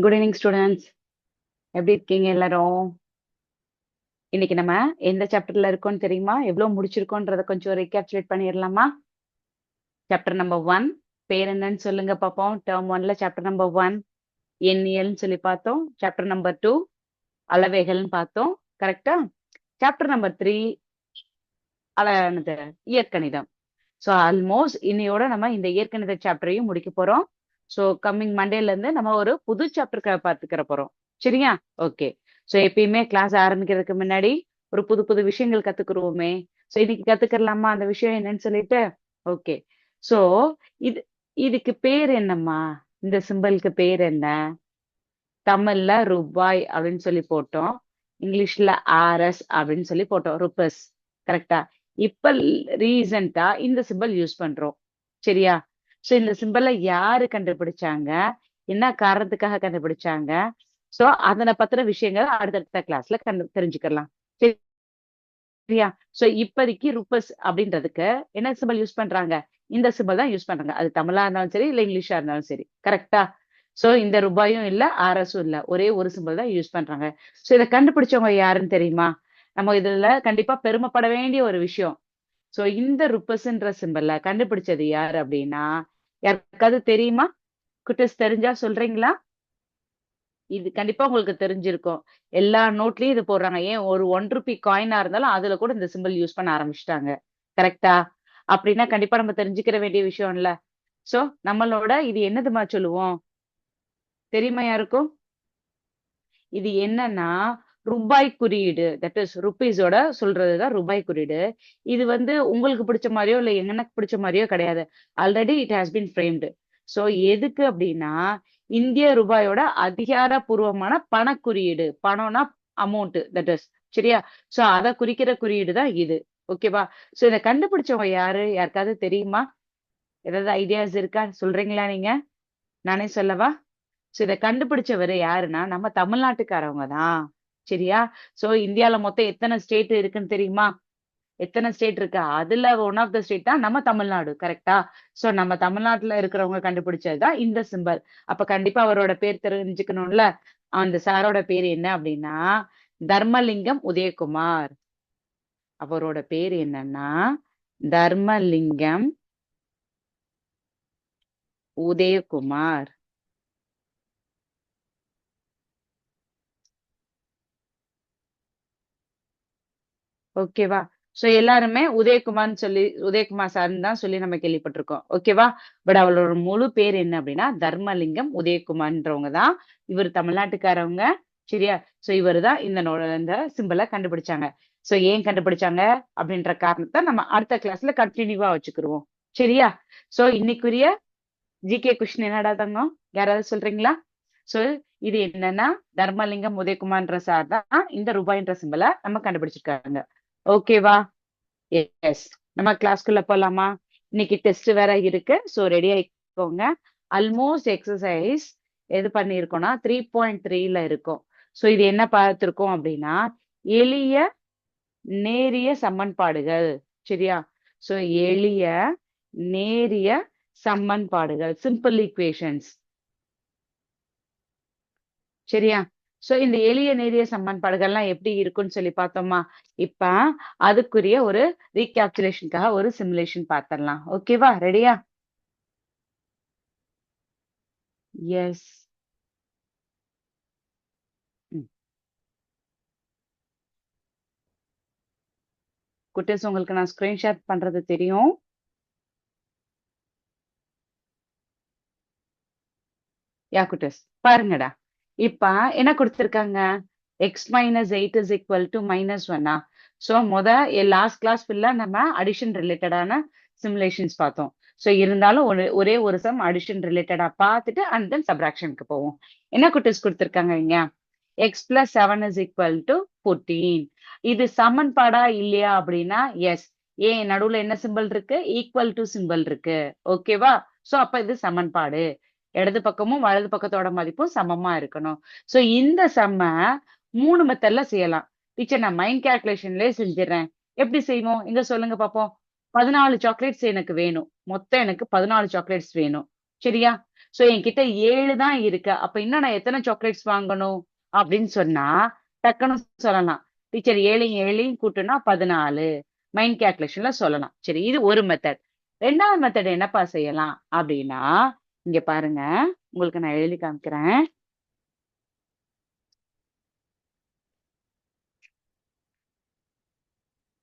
Good evening students எப்படி இருக்கீங்க எல்லாரும்? இன்னைக்கு நம்ம எந்த சாப்டர்ல இருக்கோம்னு தெரியுமா? எவ்வளவு முடிச்சிருக்கோன்றத கொஞ்சம் ரீகேப்சுலேட் பண்ணிடலாமா? சாப்டர் நம்பர் ஒன் பேர் என்னன்னு சொல்லுங்க பார்ப்போம் டேர்ம் ஒன்ல சாப்டர் நம்பர் ஒன் எண்ணியல்னு சொல்லி பார்த்தோம். சாப்டர் நம்பர் டூ அளவைகள்னு பார்த்தோம். கரெக்டா சாப்டர் நம்பர் த்ரீ அழகானது. இயற்கணிதம். ஸோ ஆல்மோஸ்ட் இன்னையோட நம்ம இந்த இயற்கணித சாப்டரையும் முடிக்க போறோம். ஸோ கம்மிங் மண்டேல இருந்து நம்ம ஒரு புது சாப்டருக்காக பார்த்துக்கிற போறோம். சரியா? ஓகே ஸோ எப்பயுமே கிளாஸ் ஆரம்பிக்கிறதுக்கு முன்னாடி ஒரு புது புது விஷயங்கள் கற்றுக்குருவோமே ஸோ இன்னைக்கு கற்றுக்கலாமா அந்த விஷயம் என்னன்னு சொல்லிட்டு? ஓகே ஸோ இது இதுக்கு பேர் என்னம்மா? இந்த சிம்பிளுக்கு பேர் என்ன? தமிழ்ல ரூபாய் அப்படின்னு சொல்லி போட்டோம். இங்கிலீஷ்ல ஆர்எஸ் அப்படின்னு சொல்லி போட்டோம். ருபஸ். கரெக்டா இப்ப ரீசெண்டா இந்த சிம்பிள் யூஸ் பண்றோம். சரியா? சோ இந்த சிம்பிளை யாரு கண்டுபிடிச்சாங்க? என்ன காரணத்துக்காக கண்டுபிடிச்சாங்க? சோ அதனை பத்தின விஷயங்கள் அடுத்தடுத்த கிளாஸ்ல கண்டு தெரிஞ்சுக்கலாம். சரியா? சோ இப்போதைக்கு ருப்பஸ் அப்படின்றதுக்கு என்ன சிம்பிள் யூஸ் பண்றாங்க? இந்த சிம்பிள் தான் யூஸ் பண்றாங்க. அது தமிழா இருந்தாலும் சரி இல்ல இங்கிலீஷா இருந்தாலும் சரி. கரெக்டா சோ இந்த ரூபாயும் இல்ல ஆர்எஸும் இல்ல. ஒரே ஒரு சிம்பிள் தான் யூஸ் பண்றாங்க. சோ இதை கண்டுபிடிச்சவங்க யாருன்னு தெரியுமா? நம்ம இதுல கண்டிப்பா பெருமைப்பட வேண்டிய ஒரு விஷயம். சோ இந்த ருப்பஸ்ன்ற சிம்பல்ல கண்டுபிடிச்சது யாரு அப்படின்னா யாருக்காவது தெரியுமா? குட்டஸ் தெரிஞ்சா சொல்றீங்களா? இது கண்டிப்பா உங்களுக்கு தெரிஞ்சிருக்கும். எல்லா நோட்லயும் இது போடுறாங்க. ஏன் ஒரு ஒன் ருபி காயினா இருந்தாலும் அதுல கூட இந்த சிம்பிள் யூஸ் பண்ண ஆரம்பிச்சிட்டாங்க. கரெக்டா அப்படின்னா கண்டிப்பா நம்ம தெரிஞ்சுக்கிற வேண்டிய விஷயம் இல்ல. சோ நம்மளோட இது என்னதுமா சொல்லுவோம்? தெரியுமா யாருக்கும்? இது என்னன்னா ரூபாய் குறியீடு தட் இஸ் ருபீஸோட சொல்றதுதான் ரூபாய் குறியீடு. இது வந்து உங்களுக்கு பிடிச்ச மாதிரியோ இல்ல எனக்கு பிடிச்ச மாதிரியோ கிடையாது. Already it has been framed so எதுக்கு அப்படின்னா இந்திய ரூபாயோட அதிகாரபூர்வமான பண குறியீடு பணம்னா அமௌண்ட் தட் இஸ் சரியா? சோ அதை குறிக்கிற குறியீடு தான் இது ஓகேவா சோ இதை கண்டுபிடிச்சவங்க யாரு? யாருக்காவது தெரியுமா? ஏதாவது ஐடியாஸ் இருக்கா? சொல்றீங்களா நீங்க? நானே சொல்லவா? சோ இதை கண்டுபிடிச்சவர் யாருன்னா நம்ம தமிழ்நாட்டுக்காரவங்க தான். சரியா? சோ இந்தியால மொத்தம் எத்தனை ஸ்டேட் இருக்குன்னு தெரியுமா? எத்தனை ஸ்டேட் இருக்கு? அதுல ஒன் ஆஃப் த ஸ்டேட் தான் நம்ம தமிழ்நாடு கரெக்டா சோ நம்ம தமிழ்நாட்டுல இருக்கிறவங்க கண்டுபிடிச்சதுதான் இந்த சிம்பல் அப்ப கண்டிப்பா அவரோட பேர் தெரிஞ்சுக்கணும்ல. அந்த சாரோட பேர் என்ன அப்படின்னா தர்மலிங்கம் உதயகுமார். அவரோட பேர் என்னன்னா தர்மலிங்கம் உதயகுமார். ஓகேவா சோ எல்லாருமே உதயகுமார்னு சொல்லி உதயகுமார் சார்னு தான் சொல்லி நம்ம கேள்விப்பட்டிருக்கோம். ஓகேவா பட் அவளோட முழு பேர் என்ன அப்படின்னா தர்மலிங்கம் உதயகுமார்ன்றவங்க தான். இவர் தமிழ்நாட்டுக்காரவங்க. சரியா? சோ இவர் தான் இந்த இந்த சிம்பிளை கண்டுபிடிச்சாங்க. சோ ஏன் கண்டுபிடிச்சாங்க? அப்படின்ற காரணத்தை நம்ம அடுத்த கிளாஸ்ல கண்டினியூவா வச்சுக்கிருவோம். சரியா? சோ இன்னைக்குரிய ஜிகே கொஸ்டின் என்னடா தங்கம்? யாராவது சொல்றீங்களா? சோ இது என்னன்னா தர்மலிங்கம் உதயகுமார்ன்ற சார் தான் இந்த ரூபாய்ன்ற சிம்பிளை நம்ம கண்டுபிடிச்சிருக்காங்க. ஓகேவா எஸ் நம்ம கிளாஸ்க்குள்ள போலாமா? இன்னைக்கு டெஸ்ட் வேற இருக்கு. ஸோ ரெடி ஆயிக்கோங்க. அல்மோஸ்ட் எக்ஸசைஸ் எது பண்ணியிருக்கோம்னா த்ரீ பாயிண்ட் த்ரீல இருக்கும். ஸோ இது என்ன பார்த்துருக்கோம் அப்படின்னா எளிய நேரிய சமன்பாடுகள். சரியா? ஸோ எளிய நேரிய சமன்பாடுகள். சிம்பிள் ஈக்குவேஷன்ஸ் சரியா? சோ இந்த எளிய நேரிய சமன்பாடுகள்லாம் எப்படி இருக்குன்னு சொல்லி பார்த்தோமா? இப்ப அதுக்குரிய ஒரு ரீகேப்சுலேஷனுக்காக ஒரு சிமுலேஷன் பார்த்திடலாம். ஓகேவா ரெடியா எஸ் குட்டீஸ் உங்களுக்கு நான் ஸ்கிரீன்ஷாட் பண்றது தெரியும். யா குட்டீஸ் பாருங்கடா. இப்ப என்ன கொடுத்துருக்காங்க? X minus eight is equal to minus ஒன்னா ஸோ முத லாஸ்ட் கிளாஸ் ஃபுல்லா நம்ம அடிஷன் ரிலேட்டடான சிமுலேஷன்ஸ் பார்த்தோம். ஸோ இருந்தாலும் ஒரு ஒரே ஒரு சம் அடிஷன் ரிலேட்டடா பார்த்துட்டு அண்ட் தென் சப்ராக்ஷனுக்கு போவோம். என்ன குட்டிஸ் கொடுத்துருக்காங்க இங்க? X plus seven is equal to fourteen இது சமன்பாடா இல்லையா அப்படின்னா எஸ் ஏன்? நடுவுல என்ன சிம்பிள் இருக்கு? ஈக்குவல் டு சிம்பிள் இருக்கு. ஓகேவா சோ அப்ப இது சமன்பாடு. இடது பக்கமும் வலது பக்கத்தோட மதிப்பும் சமமா இருக்கணும். சோ இந்த செம்ம மூணு மெத்தட்ல செய்யலாம். டீச்சர் நான் மைண்ட் கேல்குலேஷன்லயே செஞ்சிடறேன். எப்படி செய்வோம்? இங்க சொல்லுங்க பாப்போம். பதினாலு சாக்லேட்ஸ் எனக்கு வேணும். மொத்தம் எனக்கு பதினாலு சாக்லேட்ஸ் வேணும். சரியா? சோ என்கிட்ட ஏழு தான் இருக்கு. அப்ப இன்னும் நான் எத்தனை சாக்லேட்ஸ் வாங்கணும்? அப்படின்னு சொன்னா டக்குன்னு சொல்லலாம். டீச்சர் ஏழையும் ஏழையும் கூட்டுனா பதினாலு. மைண்ட் கேல்குலேஷன்ல சொல்லலாம். சரி இது ஒரு மெத்தட் ரெண்டாவது மெத்தட் என்னப்பா செய்யலாம்? அப்படின்னா இங்க பாருங்க. உங்களுக்கு நான் எழுதி காமிக்கிறேன்.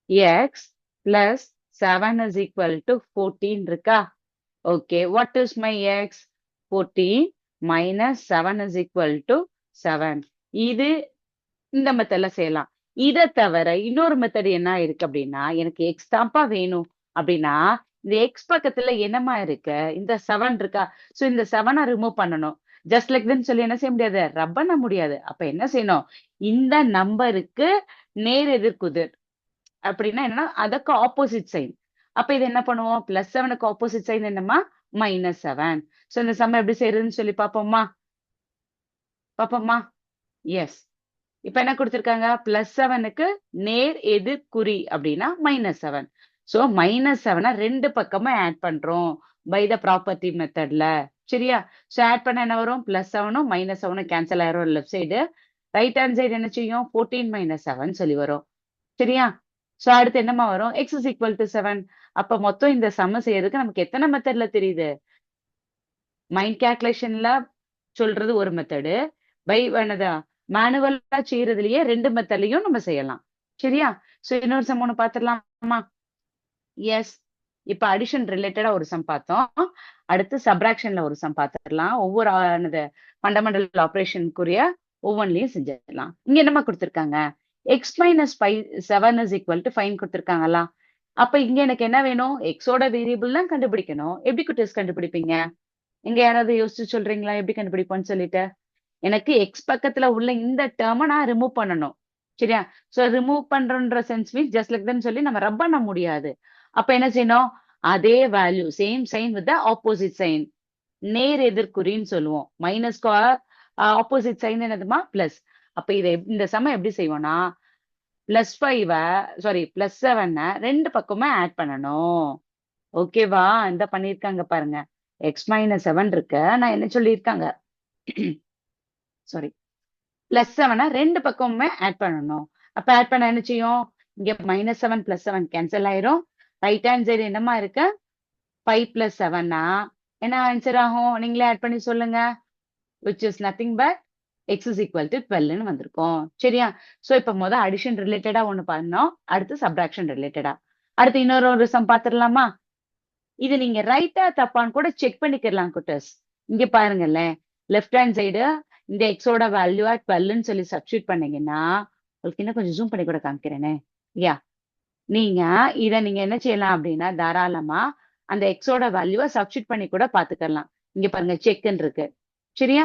X plus seven is equal to fourteen இருக்கா? Okay what is my X fourteen minus seven is equal to seven இது இந்த மெத்தட்ல செய்யலாம். இதை தவிர இன்னொரு மெத்தட் என்ன இருக்கு அப்படின்னா எனக்கு எக்ஸ் தான்ப்பா வேணும். அப்படின்னா இந்த எக்ஸ் பக்கத்துல என்னமா இருக்கு? இந்த செவன் இருக்கா? சோ இந்த செவனை ரிமூவ் பண்ணணும். ஜஸ்ட் லைக் தென் சொல்லி என்ன செய்ய முடியாது? ரப் பண்ண முடியாது. அப்ப என்ன செய்யணும்? இந்த நம்பருக்கு நேர் எதிர்க்குதிர் அப்படின்னா என்னன்னா அதுக்கு ஆப்போசிட் சைன் அப்ப இது என்ன பண்ணுவோம்? பிளஸ் செவனுக்கு ஆப்போசிட் சைன் என்னமா மைனஸ் செவன் சோ இந்த சம்ம எப்படி செய்யறதுன்னு சொல்லி பாப்போமா பாப்போமா எஸ் இப்ப என்ன கொடுத்திருக்காங்க? பிளஸ் செவனுக்கு நேர் எதிர் குறி அப்படின்னா மைனஸ் செவன் சோ மைனஸ் செவனை ரெண்டு பக்கமும் ஆட் பண்றோம் பை த ப்ராப்பர்ட்டி மெத்தட்ல சரியா? ஸோ ஆட் பண்ண என்ன வரும்? பிளஸ் செவனும் மைனஸ் செவனும் கேன்சல் ஆயிரும் left side right hand side என்ன செய்யும்? ஃபோர்டீன் மைனஸ் செவன் சொல்லி வரும். சரியா? சோ அடுத்து என்னமா வரும்? X is equal to seven அப்ப மொத்தம் இந்த சம செய்யறதுக்கு நமக்கு எத்தனை மெத்தட்ல தெரியுது? மைண்ட் கேல்குலேஷன்ல சொல்றது ஒரு மெத்தடு பை என்னதா? மேனுவலா செய்யறதுலயே ரெண்டு மெத்தட்லயும் நம்ம செய்யலாம். சரியா? சோ இன்னொரு சம் ஒண்ணு பாத்துடலாமா எஸ் இப்ப அடிஷன் ரிலேட்டடா ஒரு சம் பார்த்தோம். அடுத்து சப்ராக்ஷன்ல ஒரு சம் பார்த்துடலாம் ஒவ்வொரு ஃபண்டமெண்டல் ஆப்ரேஷனுக்குரிய ஒவ்வொன்றிலையும் செஞ்சிடலாம். இங்க என்னமா கொடுத்துருக்காங்க? X minus five seven is equal to five கொடுத்துருக்காங்களா அப்ப இங்க எனக்கு என்ன வேணும்? எக்ஸோட வேரியபிள் தான் கண்டுபிடிக்கணும். எப்படி குட்டீஸ் கண்டுபிடிப்பீங்க? இங்க யாராவது யோசிச்சு சொல்றீங்களா? எப்படி கண்டுபிடிப்போம்னு சொல்லிட்டு? எனக்கு எக்ஸ் பக்கத்துல உள்ள இந்த டேர்மை நான் ரிமூவ் பண்ணணும். சரியா? So remove பண்றன்ற sense means just like then சொல்லி நம்ம ரப் பண்ண முடியாது. அப்ப என்ன செய்யணும்? அதே value same sign with opposite sign நேர் எதிர்குறின்னு சொல்லுவோம். மைனஸ் ஆப்போசிட் சைன் என்னதுமா? பிளஸ் அப்ப இதை இந்த சம எப்படி செய்வோம்னா பிளஸ் ஃபைவ சாரி பிளஸ் செவனை ரெண்டு பக்கமே ஆட் பண்ணணும். ஓகேவா இந்த பண்ணிருக்காங்க பாருங்க. எக்ஸ் மைனஸ் செவன் இருக்கு. நான் என்ன சொல்லியிருக்காங்க? சாரி பிளஸ் செவனை ரெண்டு பக்கமுமே ஆட் பண்ணணும். அப்ப ஆட் பண்ண என்ன செய்யும்? இங்க minus seven plus seven cancel ஆயிரும். ரைட் ஹேண்ட் சைடு என்னமா இருக்கு ஃபைவ் பிளஸ் செவன்னா என்ன ஆன்சர் ஆகும்? நீங்களே ஆட் பண்ணி சொல்லுங்க. Which is nothing but x is equal to டுவெல்னு வந்திருக்கும். சரியா? ஸோ இப்போ மொதல் அடிஷன் ரிலேட்டடா ஒன்று பண்ணோம். அடுத்து சப்ராக்ஷன் ரிலேட்டடா அடுத்து இன்னொரு ஒரு சம் பாத்துடலாமா இது நீங்க ரைட்டா தப்பான்னு கூட செக் பண்ணிக்கிறலாம் குட்டஸ். இங்க பாருங்களேன். லெஃப்ட் ஹேண்ட் சைடு இந்த எக்ஸோட வேல்யூவா டுவெல்னு சொல்லி சப்ஸ்டியூட் பண்ணீங்கன்னா உங்களுக்கு இன்னும் கொஞ்சம் ஜூம் பண்ணி கூட காமிக்கிறேனே. யா நீங்க இத நீங்க என்ன செய்யலாம் அப்படின்னா தாராளமா அந்த எக்ஸோட வேல்யூவை சப்ஸ்டியூட் பண்ணி கூட பாத்துக்கலாம் இங்க பாருங்க செக்ன்னு இருக்கு. சரியா?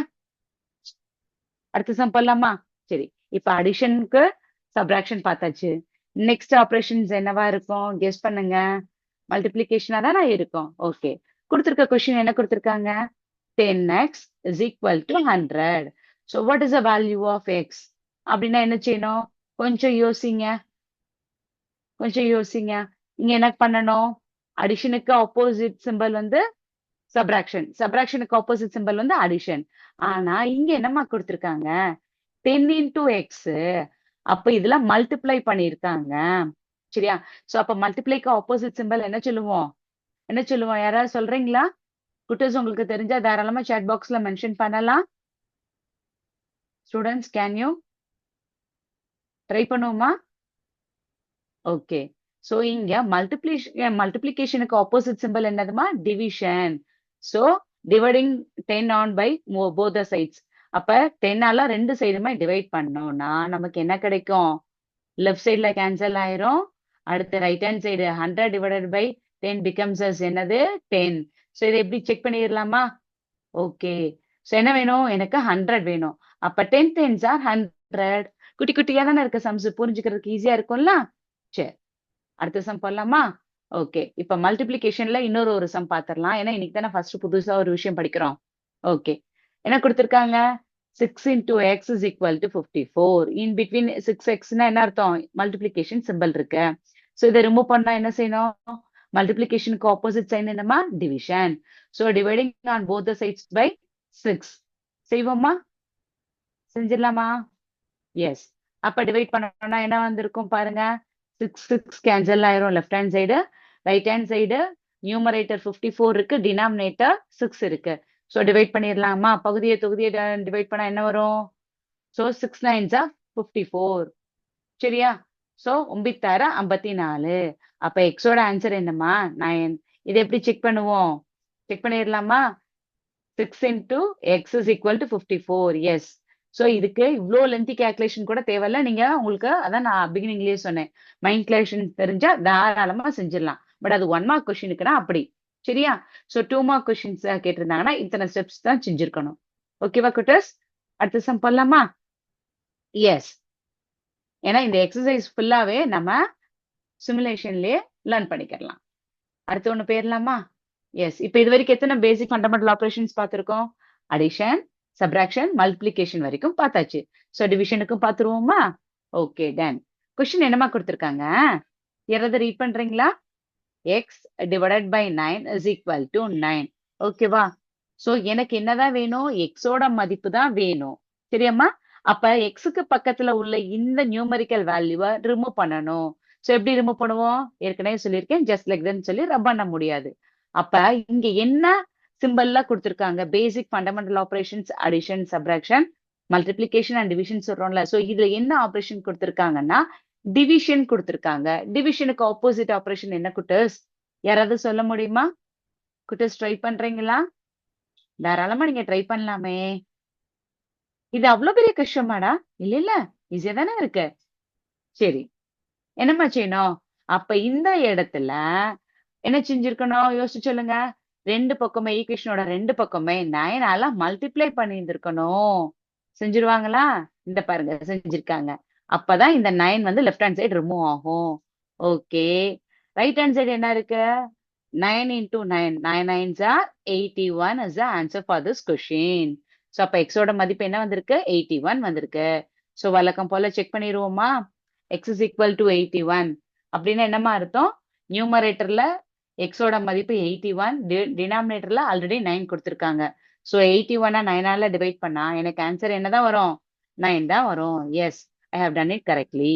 அடுத்த சம் பண்ணலாமா? சரி. இப்ப அடிஷனுக்கு சப்ராக்ஷன் பார்த்தாச்சு. நெக்ஸ்ட் ஆபரேஷன்ஸ் என்னவா இருக்கும்? கெஸ் பண்ணுங்க. மல்டிபிளிகேஷனா தானே இருக்கும். ஓகே கொடுத்துருக்க கொஸ்டின் என்ன கொடுத்துருக்காங்க? Ten x is equal to hundred so what is a value of x அப்படின்னா என்ன செய்யணும்? கொஞ்சம் யோசிங்க. கொஞ்சம் யோசிங்க. இங்க என்ன பண்ணணும்? அடிஷனுக்கு ஆப்போசிட் சிம்பல் வந்து சப்ராக்ஷன் சப்ராக்ஷனுக்கு ஆப்போசிட் சிம்பல் வந்து அடிஷன் ஆனா இங்க என்னமா கொடுத்திருக்காங்க? டென் இன்டூ எக்ஸ் அப்ப இதுல மல்டிப்ளை பண்ணிருக்காங்க சரியா? சோ அப்ப மல்டிப்ளைக்கு ஆப்போசிட் சிம்பல் என்ன சொல்லுவோம்? என்ன சொல்லுவோம்? யாராவது சொல்றீங்களா? குட்டர்ஸ் உங்களுக்கு தெரிஞ்சா தாராளமா சாட் பாக்ஸ்ல மென்ஷன் பண்ணலாம். ஸ்டூடெண்ட்ஸ் கேன் யூ ட்ரை பண்ணுவோமா? ஓகே சோ இங்க மல்டிப்ளிகேஷன் மல்டிப்ளிகேஷனுக்கு ஆப்போசிட் சிம்பிள் என்னதுமா? Division so dividing ten on by both sides அப்ப டென்னால ரெண்டு சைடுமே டிவைட் பண்ணோம்னா நமக்கு என்ன கிடைக்கும்? லெஃப்ட் சைட்ல கேன்சல் ஆயிரும். அடுத்து right hand side hundred divided by ten becomes as என்னது? டென் ஸோ இதை எப்படி செக் பண்ணிடலாமா? ஓகே ஸோ என்ன வேணும்? எனக்கு ஹண்ட்ரட் வேணும். அப்ப டென் டென்ஸ் ஆர் ஹண்ட்ரட் குட்டி குட்டியா தானே இருக்க சம்ஸ் புரிஞ்சுக்கிறதுக்கு ஈஸியா இருக்கும்ல? சரி அடுத்த சம் போடலாமா ஓகே இப்ப மல்டிபிளிகேஷன்ல இன்னொரு ஒரு சம் பாத்திரலாம். ஏன்னா இன்னைக்கு தானே ஃபர்ஸ்ட் புதுசா ஒரு விஷயம் படிக்கிறோம். ஓகே என்ன கொடுத்துருக்காங்க? Six into x is equal to fifty four in between six எக்ஸ்னா என்ன அர்த்தம்? மல்டிபிளிகேஷன் சிம்பிள் இருக்கு. ஸோ இதை ரிமூவ் பண்ணா என்ன செய்யணும்? மல்டிபிளிகேஷனுக்கு ஆப்போசிட் சைன் என்னமா division so dividing on both the sides by six செய்வோமா? செஞ்சிடலாமா? எஸ் அப்ப டிவைட் பண்ணோம்னா என்ன வந்திருக்கும் பாருங்க. சிக்ஸ் சிக்ஸ் கேன்சல் ஆயிரும். Left hand side right hand side numerator fifty four இருக்கு டினாமினேட்டர் சிக்ஸ் இருக்கு. ஸோ டிவைட் பண்ணிடலாமா பகுதியை தொகுதியை டிவைட் பண்ணா என்ன வரும்? ஸோ சிக்ஸ் நைன்ஸா ஃபிஃப்டி ஃபோர் சரியா? ஸோ ஒம்பித்தார ஐம்பத்தி நாலு அப்ப எக்ஸோட ஆன்சர் என்னம்மா? நைன் இதை எப்படி செக் பண்ணுவோம்? செக் பண்ணிடலாமா six into x is equal to fifty four yes so இதுக்கு இவ்வளோ லென்த்தி கேல்குலேஷன் கூட தேவையில்ல. நீங்க உங்களுக்கு அதான் நான் பிகினிங்லயே சொன்னேன். மைண்ட் கேல்குலேஷன் தெரிஞ்சா தாராளமா செஞ்சிடலாம். பட் அது ஒன் மார்க் கொஸ்டினுக்குனா அப்படி. சரியா? ஸோ டூ மார்க் கொஸ்டின்ஸ் கேட்டிருந்தாங்கன்னா இத்தனை ஸ்டெப்ஸ் தான் செஞ்சிருக்கணும். ஓகேவா குட்டர்ஸ்? அடுத்த சம் பண்ணலாமா? எஸ் ஏன்னா இந்த எக்ஸசைஸ் ஃபுல்லாவே நம்ம சிமுலேஷன்லயே லேர்ன் பண்ணிக்கிறலாம் அடுத்து ஒன்று போயிடலாமா எஸ் இப்போ இது வரைக்கும் எத்தனை பேசிக் ஃபண்டமெண்டல் ஆப்ரேஷன்ஸ் பார்த்துருக்கோம்? அடிஷன் சப்ராக்ஷன் மல்டிப்ளிகேஷன் வரைக்கும் பார்த்தாச்சு. ஸோ டிவிஷனுக்கும் பார்த்துருவோமா? ஓகே டன் கொஸ்டின் என்னமா கொடுத்துருக்காங்க? யாராவது ரீட் பண்றீங்களா? X divided by nine is equal to nine ஓகேவா ஸோ எனக்கு என்னதான் வேணும்? எக்ஸோட மதிப்பு தான் வேணும். சரியாம்மா? அப்ப எக்ஸுக்கு பக்கத்துல உள்ள இந்த நியூமரிக்கல் வேல்யூவை ரிமூவ் பண்ணணும். ஸோ எப்படி ரிமூவ் பண்ணுவோம்? ஏற்கனவே சொல்லியிருக்கேன். ஜஸ்ட் லைக் தன் சொல்லி ரப் பண்ண முடியாது. அப்ப இங்க என்ன சிம்பிளா கொடுத்துருக்காங்க. Basic fundamental operations addition subtraction multiplication and division சொல்றோம்ல. ஸோ இதுல என்ன ஆப்ரேஷன் கொடுத்துருக்காங்கன்னா டிவிஷன் கொடுத்துருக்காங்க. டிவிஷனுக்கு ஆப்போசிட் ஆப்ரேஷன் என்ன குட்டர்ஸ்? யாராவது சொல்ல முடியுமா? குட்டர்ஸ் ட்ரை பண்றீங்களா? தாராளமா நீங்க ட்ரை பண்ணலாமே. இது அவ்வளவு பெரிய கஷ்டமாடா? இல்ல இல்ல. ஈஸியா தானே இருக்கு. சரி. என்னம்மா செய்யணும்? அப்ப இந்த இடத்துல என்ன செஞ்சிருக்கணும்? யோசிச்சு சொல்லுங்க. ரெண்டு பக்கமே e. ஈக்குவேஷனோட ரெண்டு பக்கமே நைனால மல்டிப்ளை பண்ணியிருந்திருக்கணும். செஞ்சிருவாங்களா? இந்த பாருங்க செஞ்சிருக்காங்க. அப்பதான் இந்த நைன் வந்து லெஃப்ட் ஹேண்ட் சைடு ரிமூவ் ஆகும். ஓகே ரைட் ஹேண்ட் சைடு என்ன இருக்கு? Nine into nine nine nines are eighty one is the answer for this question so அப்போ எக்ஸோட மதிப்பு என்ன வந்திருக்கு? எயிட்டி ஒன் வந்திருக்கு. ஸோ வழக்கம் போல check பண்ணிடுவோமா x is equal to eighty one அப்படின்னா என்னமா அர்த்தம்? நியூமரேட்டர்ல எக்ஸோட மதிப்பு எயிட்டி ஒன் டினாமினேட்டர்ல ஆல்ரெடி நைன் கொடுத்துருக்காங்க. ஸோ எயிட்டி ஒன்னா நைனால டிவைட் பண்ணா எனக்கு ஆன்சர் என்னதான் வரும்? நைன் தான் வரும். Yes I have done it correctly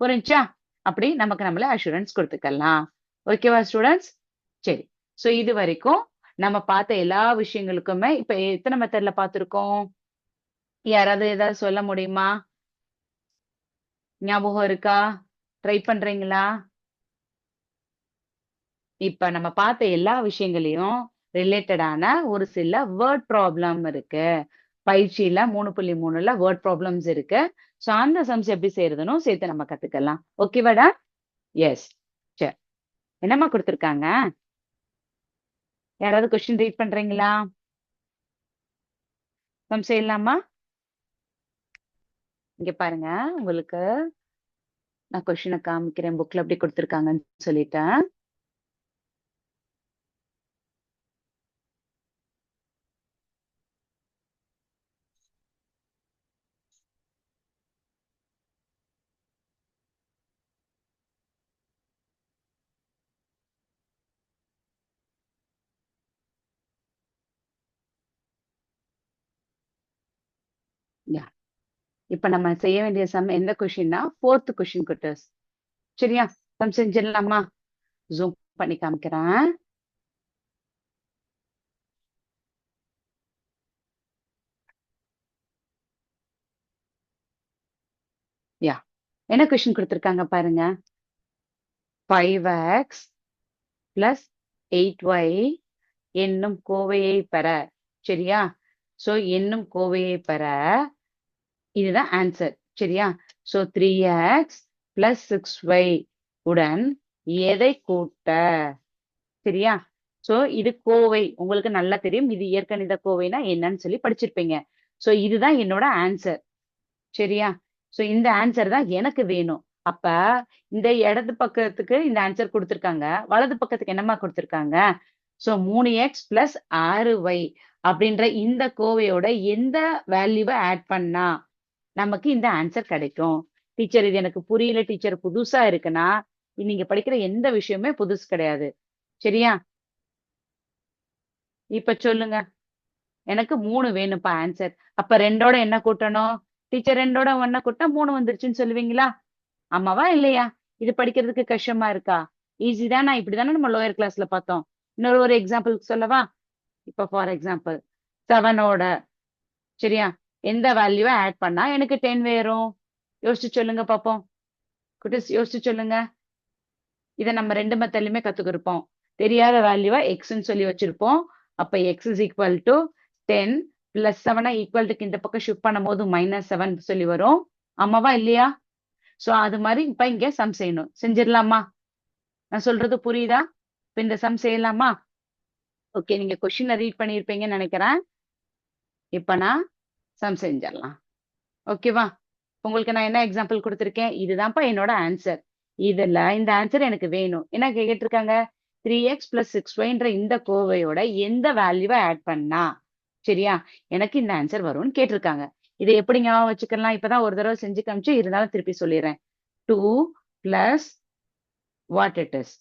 புரிஞ்சா? அப்படி நமக்கு நம்மள அஷூரன்ஸ் கொடுத்துக்கலாம். ஓகேவா ஸ்டூடெண்ட்ஸ் சரி. ஸோ இது வரைக்கும் நம்ம பார்த்த எல்லா விஷயங்களுக்குமே இப்ப எத்தனை மெத்தட்ல பார்த்துருக்கோம்? யாராவது ஏதாவது சொல்ல முடியுமா? ஞாபகம் இருக்கா? ட்ரை பண்றீங்களா? இப்ப நம்ம பார்த்த எல்லா விஷயங்களையும் ரிலேட்டடான ஒரு சில வேர்ட் ப்ராப்ளம் இருக்கு. பயிற்சியில மூணு புள்ளி மூணுல வேர்ட் ப்ராப்ளம்ஸ் இருக்கு. ஸோ அந்த சம்ஸ் எப்படி செய்யறதுன்னு சேர்த்து நம்ம கத்துக்கலாம். ஓகேவாடா எஸ் சரி என்னம்மா கொடுத்துருக்காங்க? யாராவது கொஸ்டின் ரீட் பண்றீங்களா? சம் செய்யலாமா? இங்க பாருங்க. உங்களுக்கு நான் கொஸ்டினை காமிக்கிறேன். புக்ல அப்படி கொடுத்துருக்காங்கன்னு சொல்லிட்டேன் யா இப்ப நம்ம செய்ய வேண்டிய சம் எந்த கொஷின்னா ஃபோர்த் கொஷின் குட்டர்ஸ் சரியா? சம் செஞ்சிடலாமா? ஜூம் பண்ணி காமிக்கிறேன். யா. என்ன கொஷின் கொடுத்துருக்காங்க பாருங்க. Five x plus eight y என்னும் கோவையை பெற. சரியா? சோ என்னும் கோவையை பெற இதுதான் ஆன்சர் சரியா? So three x plus six y உடன் எதை கூட்ட? சரியா? சோ இது கோவை. உங்களுக்கு நல்லா தெரியும். இது இயற்கணித கோவைனா என்னன்னு சொல்லி படிச்சிருப்பீங்க. சோ இதுதான் என்னோட ஆன்சர் சரியா? சோ இந்த ஆன்சர் தான் எனக்கு வேணும். அப்ப இந்த இடது பக்கத்துக்கு இந்த ஆன்சர் கொடுத்துருக்காங்க. வலது பக்கத்துக்கு என்னமா கொடுத்துருக்காங்க? சோ மூணு எக்ஸ் பிளஸ் ஆறு ஒய் அப்படின்ற இந்த கோவையோட எந்த வேல்யூவை ஆட் பண்ணா? நமக்கு இந்த ஆன்சர் கிடைக்கும். டீச்சர் இது எனக்கு புரியல டீச்சர் புதுசா இருக்குன்னா நீங்க படிக்கிற எந்த விஷயமே புதுசு கிடையாது. சரியா? இப்ப சொல்லுங்க. எனக்கு மூணு வேணும்ப்பா ஆன்சர் அப்ப ரெண்டோட என்ன கூட்டணும்? டீச்சர் ரெண்டோட ஒன்ன கூட்டா மூணு வந்துருச்சுன்னு சொல்லுவீங்களா? ஆமாவா இல்லையா? இது படிக்கிறதுக்கு கஷ்டமா இருக்கா? ஈஸி தான்? நான் இப்படிதானே நம்ம லோயர் கிளாஸ்ல பார்த்தோம். இன்னொரு ஒரு எக்ஸாம்பிள் சொல்லவா? இப்ப ஃபார் எக்ஸாம்பிள் செவனோட சரியா? எந்த வேல்யூவை ஆட் பண்ணா எனக்கு டென் வேறும்? யோசிச்சு சொல்லுங்க பார்ப்போம் குட்டிஸ் யோசிச்சு சொல்லுங்க. இதை நம்ம ரெண்டு மெத்தட்லயுமே கத்துக்கிருப்போம். தெரியாத வேல்யூவை எக்ஸ்ன்னு சொல்லி வச்சிருப்போம். அப்ப x is equal to ten plus செவனை equal டுக்கு இந்த பக்கம் ஷிஃப்ட் பண்ணும்போது மைனஸ் செவன் சொல்லி வரும். ஆமாவா இல்லையா? சோ அது மாதிரி இப்ப இங்க சம் செய்யணும். செஞ்சிடலாமா? நான் சொல்றது புரியுதா? இப்ப இந்த சம் செய்யலாமா? ஓகே நீங்க கொஸ்டினை ரீட் பண்ணியிருப்பீங்கன்னு நினைக்கிறேன். இப்ப நான் சம் செஞ்சிடலாம். ஓகேவா உங்களுக்கு நான் என்ன எக்ஸாம்பிள் கொடுத்துருக்கேன்? இதுதான்ப்பா என்னோட ஆன்சர் இதுல இந்த ஆன்சர் எனக்கு வேணும். என்ன கேட்டிருக்காங்க? த்ரீ எக்ஸ் பிளஸ் சிக்ஸ் ஒய்ன்ற இந்த கோவையோட எந்த வேல்யூவை ஆட் பண்ணா? சரியா? எனக்கு இந்த ஆன்சர் வரும்னு கேட்டிருக்காங்க. இதை எப்படி ஞாபகம் வச்சுக்கலாம்? இப்பதான் ஒரு தடவை செஞ்சு காமிச்சு இருந்தாலும் திருப்பி சொல்லிடுறேன். Two plus what it is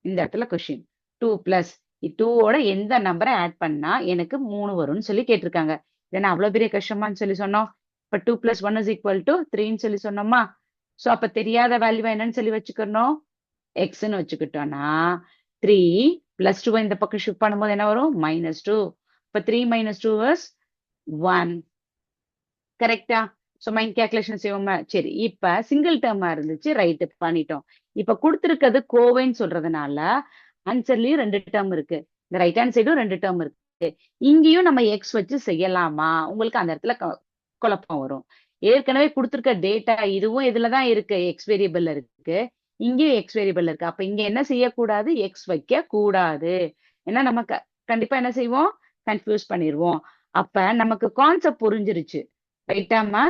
இந்த இடத்துல கொஷின் டூ பிளஸ் டூவோட எந்த நம்பரை ஆட் பண்ணா எனக்கு மூணு வரும்னு சொல்லி கேட்டிருக்காங்க. இதை அவ்வளவு பெரிய கஷ்டமான்னு சொல்லி சொன்னோம். இப்ப two plus one is equal to த்ரீன்னு சொல்லி சொன்னோமா? சோ அப்ப தெரியாத வேல்யூ என்னன்னு சொல்லி வச்சுக்கணும். எக்ஸ்ன்னு வச்சுக்கிட்டோம்னா த்ரீ பிளஸ் டூ இந்த பக்கம் ஷிஃப்ட் பண்ணும்போது என்ன வரும்? மைனஸ் டூ இப்ப three minus two is one கரெக்டா ஸோ மைண்ட் கேல்குலேஷன் செய்வோமா? சரி இப்ப சிங்கிள் டேர்மா இருந்துச்சு ரைட் பண்ணிட்டோம். இப்ப கொடுத்துருக்கிறது கோவைன்னு சொல்றதுனால ஆன்சர்லயும் ரெண்டு டேர்ம் இருக்கு. இந்த ரைட் ஹேண்ட் சைடும் ரெண்டு டேர்ம் இருக்கு. இங்கேயும் நம்ம எக்ஸ் வச்சு செய்யலாமா? உங்களுக்கு அந்த இடத்துல குழப்பம் வரும். ஏற்கனவே கொடுத்துருக்க டேட்டா இதுவும் இதுலதான் இருக்கு. எக்ஸ் வேரியபிள் இருக்கு. இங்கேயும் எக்ஸ் வேரியபிள் இருக்கு. அப்ப இங்க என்ன செய்யக்கூடாது? எக்ஸ் வைக்க கூடாது ஏன்னா நம்ம கண்டிப்பா என்ன செய்வோம்? கன்ஃபியூஸ் பண்ணிடுவோம் அப்ப நமக்கு கான்செப்ட் புரிஞ்சிருச்சு. ரைட்டாமா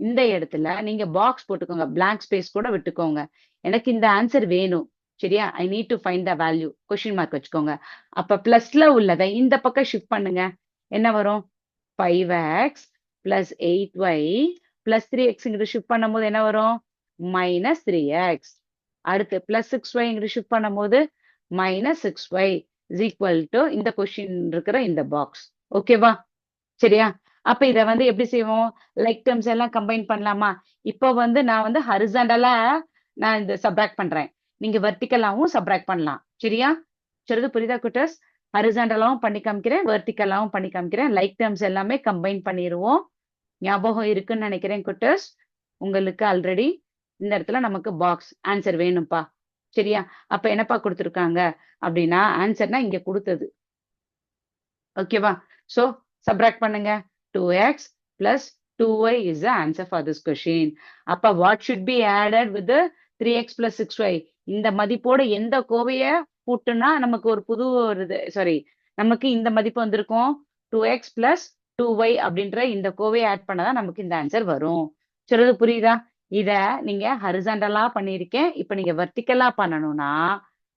இந்த இடத்துல நீங்க பாக்ஸ் போட்டுக்கோங்க. பிளாங்க் ஸ்பேஸ் கூட விட்டுக்கோங்க. எனக்கு இந்த ஆன்சர் வேணும். சரியா? I need to find the value question mark வச்சுக்கோங்க. அப்ப பிளஸ்ல உள்ளதை இந்த பக்கம் ஷிஃப்ட் பண்ணுங்க. என்ன வரும்? Five x plus eight y plus three எக்ஸ்ங்கிறது shift பண்ணும்போது என்ன வரும்? மைனஸ் த்ரீ எக்ஸ் அடுத்து பிளஸ் சிக்ஸ் ஒய்ங்கிறது ஷிஃப்ட் பண்ணும்போது minus six y is equal to இந்த கொஷின் இருக்கிற இந்த பாக்ஸ் ஓகேவா சரியா? அப்ப இத வந்து எப்படி செய்வோம்? லைக் டேர்ம்ஸ் எல்லாம் கம்பைன் பண்ணலாமா? இப்போ வந்து நான் வந்து ஹரிசாண்டலா நான் இந்த சப்ராக்ட் பண்றேன். நீங்க வெர்டிக்கலாவும் சப்ராக்ட் பண்ணலாம். சரியா? சொல்றது புரியுதா குட்டர்ஸ்? ஹரிசாண்டலாவும் பண்ணி காமிக்கிறேன் வெர்டிக்கலாவும் பண்ணி காமிக்கிறேன். லைக் டேர்ம்ஸ் எல்லாமே கம்பைன் பண்ணிடுவோம் ஞாபகம் இருக்குன்னு நினைக்கிறேன் குட்டர்ஸ். உங்களுக்கு ஆல்ரெடி இந்த இடத்துல நமக்கு பாக்ஸ் ஆன்சர் வேணும்ப்பா. சரியா? அப்ப என்னப்பா கொடுத்துருக்காங்க? அப்படின்னா ஆன்சர்னா இங்க கொடுத்தது. ஓகேவா சோ சப்ராக்ட் பண்ணுங்க. Two x plus two y is the answer for this question அப்ப what should be added with three x plus six y இந்த மதிப்போட எந்த கோவைய கூட்டுனா நமக்கு ஒரு புது ஒரு இது சாரி நமக்கு இந்த மதிப்பு வந்திருக்கும். Two x plus two y அப்படின்ற இந்த கோவையை ஆட் பண்ணதான் நமக்கு இந்த ஆன்சர் வரும். சொல்றது புரியுதா? இத நீங்க ஹரிசாண்டலா பண்ணிருக்கேன் இப்ப நீங்க வெர்டிக்கலா பண்ணணும்னா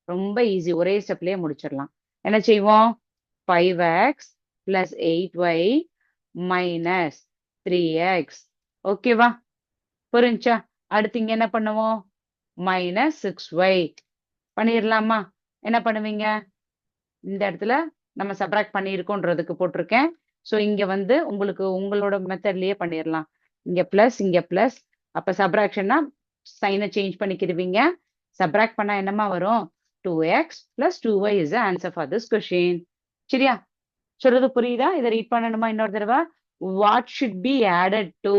ரொம்ப ஈஸி ஒரே ஸ்டெப்லயே முடிச்சிடலாம். என்ன செய்வோம்? Five x plus eight y minus three x ஓகேவா புரிஞ்சா? அடுத்து இங்க என்ன பண்ணுவோம்? மைனஸ் சிக்ஸ் ஒய் பண்ணிடலாமா என்ன பண்ணுவீங்க? இந்த இடத்துல நம்ம சப்ராக்ட் பண்ணியிருக்கோன்றதுக்கு போட்டிருக்கேன். ஸோ இங்க வந்து உங்களுக்கு உங்களோட மெத்தட்லயே பண்ணிடலாம் இங்க பிளஸ் இங்க பிளஸ் அப்ப சப்ராக்ஷன்னா சைனை சேஞ்ச் பண்ணிக்கிடுவீங்க. சப்ராக்ட் பண்ணா என்னமா வரும்? Two x plus two y is answer for this question சரியா? சொல்றது புரியுதா? இதை ரீட் பண்ணணுமா இன்னொரு தடவை? What should be added to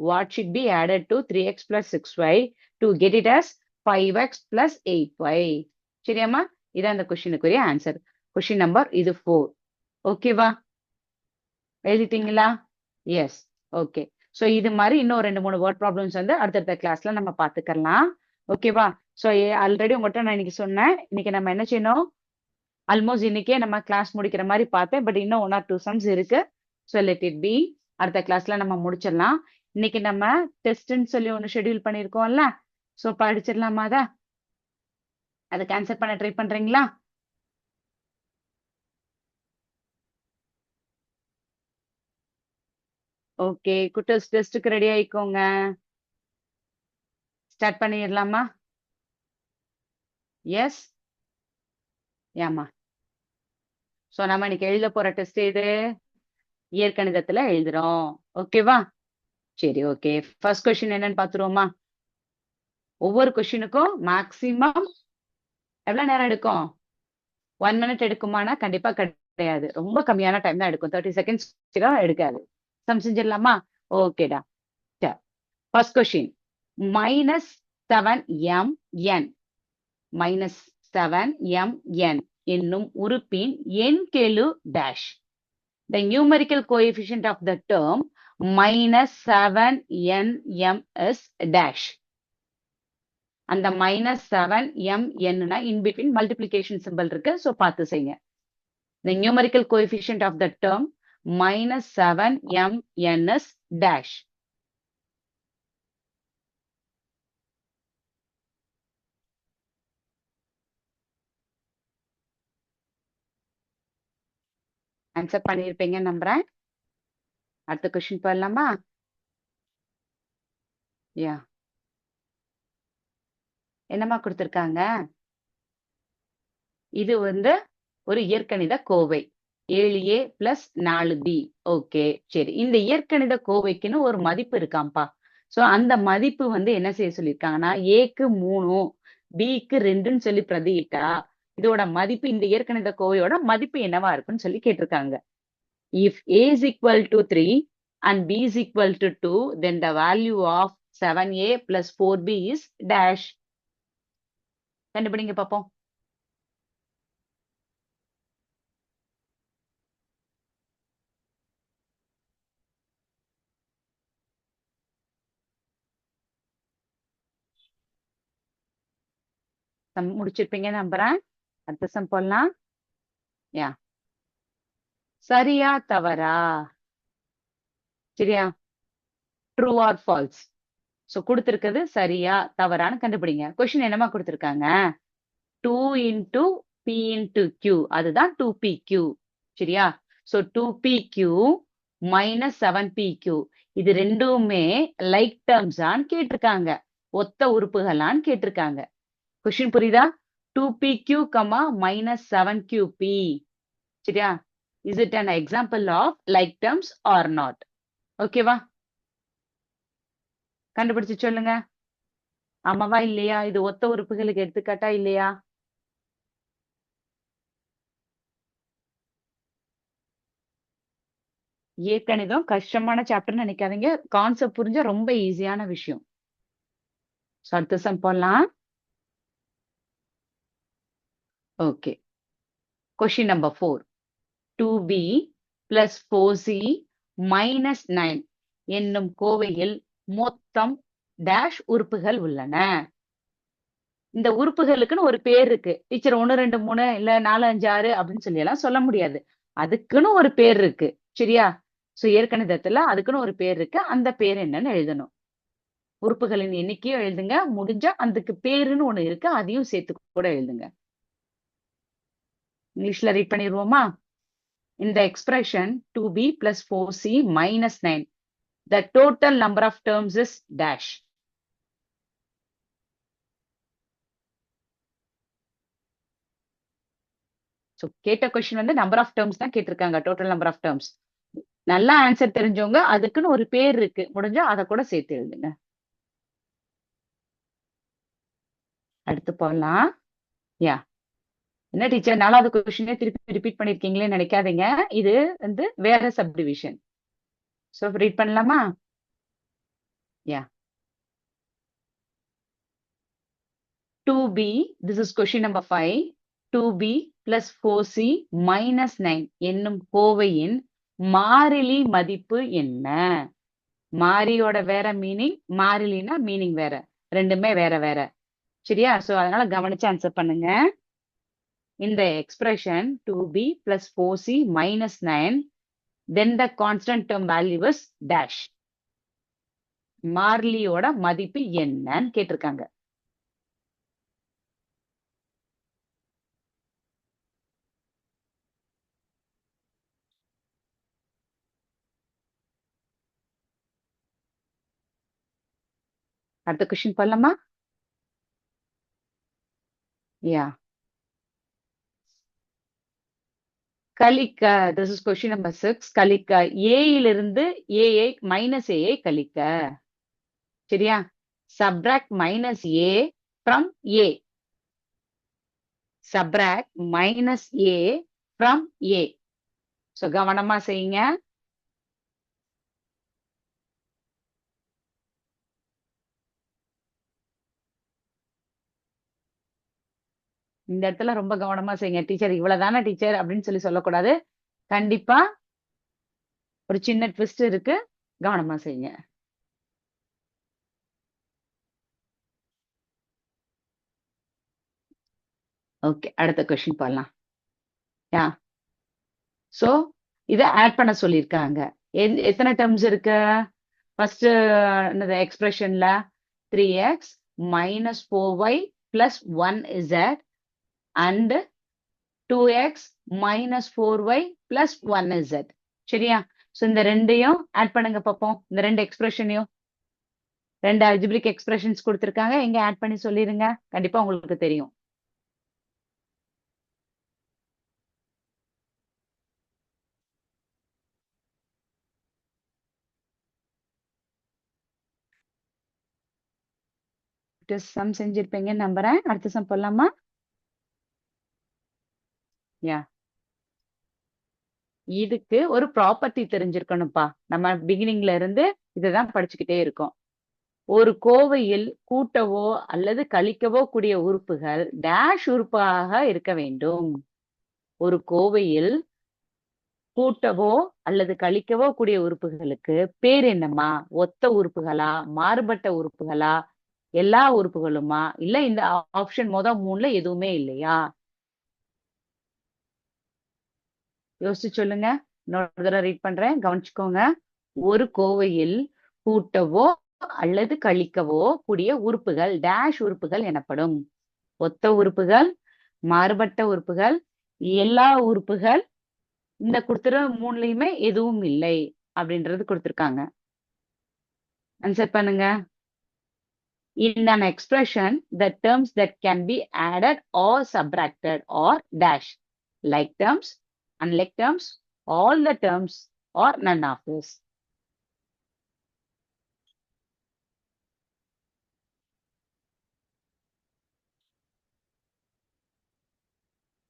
what should be added to three x plus six y to get it as five x plus eight y சரியாம்மா? இதான் அந்த கொஸ்டினுக்குரிய ஆன்சர் கொஷின் நம்பர் இது ஃபோர் ஓகேவா எழுதிட்டீங்களா? எஸ் ஓகே ஸோ இது மாதிரி இன்னும் ரெண்டு மூணு வேர்ட் ப்ராப்ளம்ஸ் வந்து அடுத்தடுத்த கிளாஸ்ல நம்ம பார்த்துக்கலாம் ஓகேவா ஸோ ஆல்ரெடி உங்கள்கிட்ட நான் இன்னைக்கு சொன்னேன். இன்னைக்கு நம்ம என்ன செய்யணும்? ஆல்மோஸ்ட் இன்னைக்கே நம்ம கிளாஸ் முடிக்கிற மாதிரி பார்த்தேன். பட் இன்னும் ஒன் ஆர் டூ சம்ஸ் இருக்கு. ஸோ லெட் இட் பி அடுத்த கிளாஸ்ல நம்ம முடிச்சிடலாம். இன்னைக்கு நம்ம டெஸ்ட்னு சொல்லி ஒன்று ஷெட்யூல் பண்ணியிருக்கோம்ல ஸோ படிச்சிடலாமா அதை அதை கேன்சல் பண்ண ட்ரை பண்றீங்களா? ஓகே குட்டர்ஸ் டெஸ்ட்டுக்கு ரெடி ஆயிக்கோங்க. ஸ்டார்ட் பண்ணிடலாமா? எஸ் ஏமா ஸோ நம்ம இன்னைக்கு எழுத போற டெஸ்ட் இது இயற்கணிதத்துல எழுதுறோம். ஓகேவா சரி ஓகே ஃபர்ஸ்ட் கொஸ்டின் என்னன்னு பாத்துருவோமா ஒவ்வொரு கொஸ்டினுக்கும் மேக்சிமம் எவ்வளவு நேரம் எடுக்கும்? ஒன் மினிட் எடுக்குமானா கண்டிப்பா கிடையாது. ரொம்ப கம்மியான டைம் தான் எடுக்கும். தேர்ட்டி செகண்ட்ஸ் எடுக்காது. சம் செஞ்சிடலாமா? ஓகேடா first question minus seven m n minus seven m n என்னும் உறுப்பின் என் கெழு dash the numerical coefficient of the term minus seven n m is dash அந்த மைனஸ் செவன் எம் என்னா இன்பிட்வீன் மல்டிபிளிகேஷன் சிம்பிள் இருக்கு. ஸோ பார்த்து செய்யுங்க the numerical coefficient of the term minus seven m n is dash answer பண்ணியிருப்பீங்க நம்புறேன். அடுத்த question போயிடலாமா யா என்னம்மா கொடுத்துருக்காங்க? இது வந்து ஒரு இயற்கணித கோவை. ஏழு ஏ பிளஸ் நாலு பி. ஓகே சரி. இந்த இயற்கணித கோவைக்குன்னு ஒரு மதிப்பு இருக்காம்ப்பா. சோ அந்த மதிப்பு வந்து என்ன செய்ய சொல்லியிருக்காங்கன்னா ஏக்கு மூணு பிக்கு ரெண்டுன்னு சொல்லி பிரதியிட்டா இதோட மதிப்பு இந்த இயற்கணித கோவையோட மதிப்பு என்னவா இருக்குன்னு சொல்லி கேட்டிருக்காங்க. If a is equal to three and B is equal to two then the value of seven a plus four b is dash கண்டுபிடிங்க பார்ப்போம் முடிச்சிருப்பீங்க நம்புறேன். அடுத்த சம் போடலாம். யா. சரியா தவறா? சரியா? ட்ரூ ஆர் ஃபால்ஸ் ஸோ கொடுத்துருக்கிறது சரியா தவறான்னு கண்டுபிடிங்க. கொஸ்டின் என்னமா கொடுத்துருக்காங்க? Two into p into q அதுதான் டூ பி கியூ சரியா? So two p q minus seven p q இது ரெண்டுமே லைக் டேர்ம்ஸான்னு கேட்டிருக்காங்க. ஒத்த உறுப்புகளான்னு கேட்டிருக்காங்க. கொஸ்டின் புரியுதா? Two p q comma minus seven q p சரியா? Is it an example of like terms or not ஓகேவா கண்டுபிடிச்சு சொல்லுங்க. ஆமாவா இல்லையா? இது ஒத்த உறுப்புகளுக்கு எடுத்துக்காட்டா இல்லையா? இயற்கணிதம் கஷ்டமான சாப்டர்னு நினைக்காதீங்க. கான்செப்ட் புரிஞ்சா ரொம்ப ஈஸியான விஷயம். அடுத்த சம் போடலாம். Okay question number four two b plus four c minus nine என்னும் கோவையில் மொத்தம் டேஷ் உறுப்புகள் உள்ளன. இந்த உறுப்புகளுக்குன்னு ஒரு பேர் இருக்கு. டீச்சர் ஒன்னு ரெண்டு மூணு இல்ல நாலு அஞ்சு ஆறு அப்படின்னு சொல்லி எல்லாம் சொல்ல முடியாது. அதுக்குன்னு ஒரு பேர் இருக்கு. சரியா? சோ இயற்கணிதத்துல அதுக்குன்னு ஒரு பேர் இருக்கு. அந்த பேர் என்னன்னு எழுதணும். உறுப்புகளின் எண்ணிக்கையும் எழுதுங்க. முடிஞ்சா அதுக்கு பேருன்னு ஒண்ணு இருக்கு. அதையும் சேர்த்து கூட எழுதுங்க. இங்கிலீஷ்ல ரீட் பண்ணிடுவோமா இந்த expression two b plus four c minus nine the total number of terms is dash so கேட்ட கொஸ்டின் வந்து நம்பர் ஆஃப் டேர்ம்ஸ் தான் கேட்டிருக்காங்க டோட்டல் நம்பர் ஆஃப் டேர்ம்ஸ் நல்லா ஆன்சர் தெரிஞ்சவங்க அதுக்குன்னு ஒரு பேர் இருக்கு. முடிஞ்சா அதை கூட சேர்த்து எழுதுங்க. அடுத்து போகலாம் யா என்ன டீச்சர் நாலாவது கொஸ்டினே திருப்பி ரிப்பீட் பண்ணிருக்கீங்களே நினைக்காதீங்க. இது வந்து வேற சப்டிவிஷன் ஸோ ரீட் பண்ணலாமா? Yeah two b this is question number five two b plus four c minus nine என்னும் கோவையின் மாறிலி மதிப்பு என்ன? மாறியோட வேற மீனிங் மாறிலினா மீனிங் வேற. ரெண்டுமே வேற வேற. சரியா? சோ அதனால கவனிச்சு ஆன்சர் பண்ணுங்க. இந்த expression two B plus four C minus nine then the constant term value is dash மார்லியோட மதிப்பு என்னன்னு கேட்டிருக்காங்க. அடுத்த கொஸ்டின் பண்ணலாமா யா கழிக்க this is question number six கழிக்க. ஏயிலிருந்து ஏஐ மைனஸ் ஏஐ கழிக்க. சரியா? Subtract minus A from A subtract minus A from A so கவனமா செய்யுங்க. இந்த இடத்துல ரொம்ப கவனமா செய்யுங்க. டீச்சர் இவ்வளவுதானே டீச்சர்? அப்படின்னு சொல்லி சொல்லக்கூடாது. கண்டிப்பா ஒரு சின்ன ட்விஸ்ட் இருக்கு. கவனமா செய்யுங்க. ஓகே அடுத்த கொஸ்டின் போடலாம். யா? ஸோ இதை ஆட் பண்ண சொல்லியிருக்காங்க. எத்தனை டேர்ம்ஸ் இருக்கு? ஃபர்ஸ்ட் என்னது எக்ஸ்பிரஷன்ல three x minus four y plus one z and two x minus four y plus one z சரியா? ஸோ இந்த ரெண்டையும் ஆட் பண்ணுங்க பார்ப்போம் இந்த ரெண்டு எக்ஸ்பிரஷனையும் ரெண்டு அல்ஜிபிரிக் எக்ஸ்பிரஷன்ஸ் கொடுத்துருக்காங்க. எங்க ஆட் பண்ணி சொல்லிருங்க. கண்டிப்பா உங்களுக்கு தெரியும். சம் செஞ்சிருப்பீங்கன்னு நம்புறேன். அடுத்த சம் போடலாமா? யா இதுக்கு ஒரு ப்ராப்பர்ட்டி தெரிஞ்சிருக்கணும்ப்பா. நம்ம பிகினிங்ல இருந்து இதுதான் படிச்சுக்கிட்டே இருக்கோம். ஒரு கோவையில் கூட்டவோ அல்லது கழிக்கவோ கூடிய உறுப்புகள் டேஷ் உறுப்பாக இருக்க வேண்டும். ஒரு கோவையில் கூட்டவோ அல்லது கழிக்கவோ கூடிய உறுப்புகளுக்கு பேர் என்னம்மா? ஒத்த உறுப்புகளா? மாறுபட்ட உறுப்புகளா? எல்லா உறுப்புகளுமா? இல்ல இந்த ஆப்ஷன் மொதல் மூணுல எதுவுமே இல்லையா? யோசிச்சு சொல்லுங்க. இன்னொரு தடவை ரீட் பண்றேன். கவனிச்சுக்கோங்க. ஒரு கோவையில் கூட்டவோ அல்லது கழிக்கவோ கூடிய உறுப்புகள் டேஷ் உறுப்புகள் எனப்படும். ஒத்த உறுப்புகள் மாறுபட்ட உறுப்புகள் எல்லா உறுப்புகள் இந்த கொடுத்துற மூணுலயுமே எதுவும் இல்லை அப்படின்றது கொடுத்திருக்காங்க. ஆன்சர் பண்ணுங்க. In an expression the terms that can be added or subtracted or dash like terms unlike terms all the terms or none of this.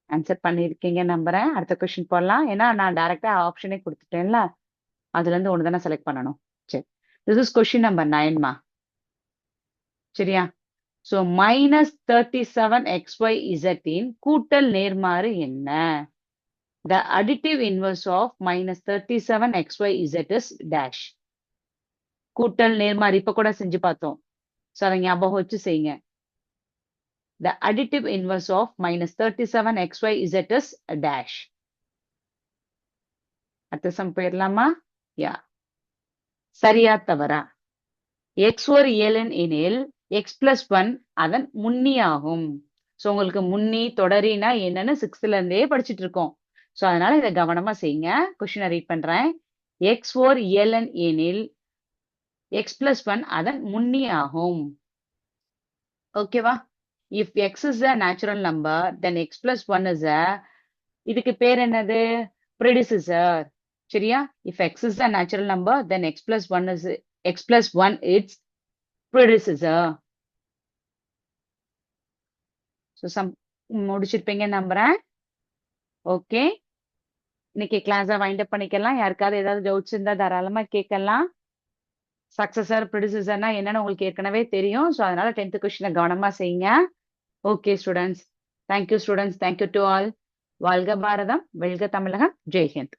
Answer பண்ணிருக்கீங்க நம்புறேன். அடுத்த கொஸ்டின் போடலாம். ஏன்னா நான் டைரக்டா ஆப்ஷனே கொடுத்துட்டேன்ல. அதுல இருந்து ஒன்று தானே செலக்ட் பண்ணணும். சரி. திஸ் இஸ் கொஸ்டின் நம்பர் நைன்மா சரியா? So minus thirty seven x y இசட்டின் கூட்டல் நேர்மாறு என்ன? The additive inverse of minus thirty seven x y z dash கூட்டல் நேர்மாறு இப்ப கூட செஞ்சு பார்த்தோம். ஸோ அதை ஞாபகம் வச்சு செய்யுங்க. The additive inverse of minus thirty seven x y z is dash அடுத்த சம் போயிடலாமா யா சரியா தவறா. எக்ஸ் ஒரு ஏழன் எனில் எக்ஸ் பிளஸ் ஒன் அதன் முன்னி ஆகும். ஸோ உங்களுக்கு முன்னி தொடரினா என்னன்னு சிக்ஸ்த்ல இருந்தே படிச்சுட்டு இருக்கோம். ஸோ அதனால இதை கவனமா செய்யுங்க. கொஷினை ரீட் பண்றேன். எக்ஸ் ஓர் இயலன் எனில் எக்ஸ் பிளஸ் ஒன் அதன் முன்னி ஆகும். ஓகேவா if x is a natural number then x plus one is a இதுக்கு பேர் என்னது? ப்ரெடிசிசர் சரியா? If x is a natural number then x plus one is x plus one it's predecessor. So sum முடிச்சிருப்பீங்க நம்புறேன். Okay இன்னைக்கு கிளாஸை wind up பண்ணிக்கலாம். யாருக்காவது ஏதாவது டவுட்ஸ் இருந்தால் தாராளமா கேட்கலாம். சக்சஸர் ப்ரொடியூசர்னா என்னன்னு உங்களுக்கு ஏற்கனவே தெரியும். ஸோ அதனால டென்த் கொஸ்டினை கவனமா செய்யுங்க. Okay students thank you students thank you to all வாழ்க பாரதம். வெல்க தமிழகம். ஜெய்ஹிந்த்